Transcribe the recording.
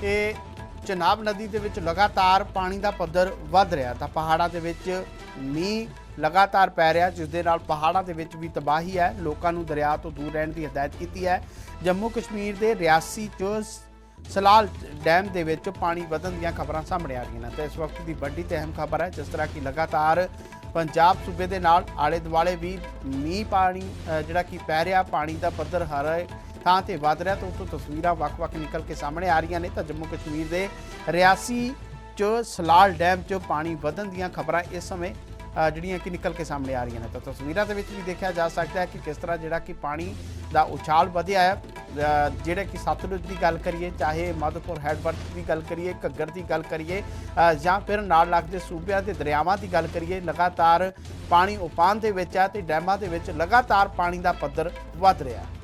ਕਿ ਚਨਾਬ ਨਦੀ ਦੇ ਵਿੱਚ ਲਗਾਤਾਰ ਪਾਣੀ ਦਾ ਪੱਧਰ ਵੱਧ ਰਿਹਾ ਤਾਂ ਪਹਾੜਾਂ ਦੇ ਵਿੱਚ ਮੀਂਹ ਲਗਾਤਾਰ ਪੈ ਰਿਹਾ, ਜਿਸ ਦੇ ਨਾਲ ਪਹਾੜਾਂ ਦੇ ਵਿੱਚ ਵੀ ਤਬਾਹੀ ਹੈ। ਲੋਕਾਂ ਨੂੰ ਦਰਿਆ ਤੋਂ ਦੂਰ ਰਹਿਣ ਦੀ ਹਦਾਇਤ ਕੀਤੀ ਹੈ। ਜੰਮੂ ਕਸ਼ਮੀਰ ਦੇ ਰਿਆਸੀ ਚ ਸਲਾਲ ਡੈਮ ਦੇ ਵਿੱਚ ਪਾਣੀ ਵਧਣ ਦੀਆਂ ਖਬਰਾਂ ਸਾਹਮਣੇ ਆ ਰਹੀਆਂ ਨੇ। ਤੇ ਇਸ ਵਕਤ ਦੀ ਵੱਡੀ ਤੇ ਅਹਿਮ ਖਬਰ ਹੈ, ਜਿਸ ਤਰ੍ਹਾਂ ਕਿ ਲਗਾਤਾਰ ਪੰਜਾਬ ਸੂਬੇ ਦੇ ਨਾਲ ਆਲੇ ਦੁਆਲੇ ਵੀ ਮੀਂਹ ਪਾਣੀ ਜਿਹੜਾ ਕਿ ਪੈ ਰਿਹਾ, ਪਾਣੀ ਦਾ ਪੱਧਰ ਹਰ ਥਾਂ ਤੇ ਵੱਧ ਰਿਹਾ ਤਾਂ ਉਸ ਤੋਂ ਤਸਵੀਰਾਂ ਵੱਖ-ਵੱਖ ਨਿਕਲ ਕੇ ਸਾਹਮਣੇ ਆ ਰਹੀਆਂ ਨੇ ਤਾਂ ਜੰਮੂ ਕਸ਼ਮੀਰ ਦੇ ਰਿਆਸੀ ਚ ਸਲਾਲ ਡੈਮ ਚ ਪਾਣੀ ਵਧਣ ਦੀਆਂ ਖਬਰਾਂ ਇਸ ਸਮੇਂ ਜਿਹੜੀਆਂ ਕਿ ਨਿਕਲ ਕੇ ਸਾਹਮਣੇ ਆ ਰਹੀਆਂ ਨੇ। ਤਾਂ ਤਸਵੀਰਾਂ ਦੇ ਵਿੱਚ ਵੀ ਦੇਖਿਆ ਜਾ ਸਕਦਾ ਹੈ ਕਿ ਕਿਸ ਤਰ੍ਹਾਂ ਜਿਹੜਾ ਕਿ ਪਾਣੀ ਦਾ ਉਛਾਲ ਵਧਿਆ ਹੈ। ਅ, ਜਿਹੜੇ ਕਿ ਸਤਲੁਜ ਦੀ ਗੱਲ ਕਰੀਏ ਚਾਹੇ ਮਾਧੋਪੁਰ ਹੈਡਵਰਕ ਦੀ ਗੱਲ ਕਰੀਏ ਘੱਗਰ ਦੀ ਗੱਲ ਕਰੀਏ ਜਾਂ ਫਿਰ ਨਾਲ ਲੱਗਦੇ ਸੂਬਿਆਂ ਦੇ ਦਰਿਆਵਾਂ ਦੀ ਗੱਲ ਕਰੀਏ ਲਗਾਤਾਰ ਪਾਣੀ ਉਪਾਨ ਦੇ ਵਿੱਚ ਹੈ ਤੇ ਡੈਮਾਂ ਦੇ ਵਿੱਚ ਲਗਾਤਾਰ ਪਾਣੀ ਦਾ ਪੱਧਰ ਵੱਧ ਰਿਹਾ ਹੈ।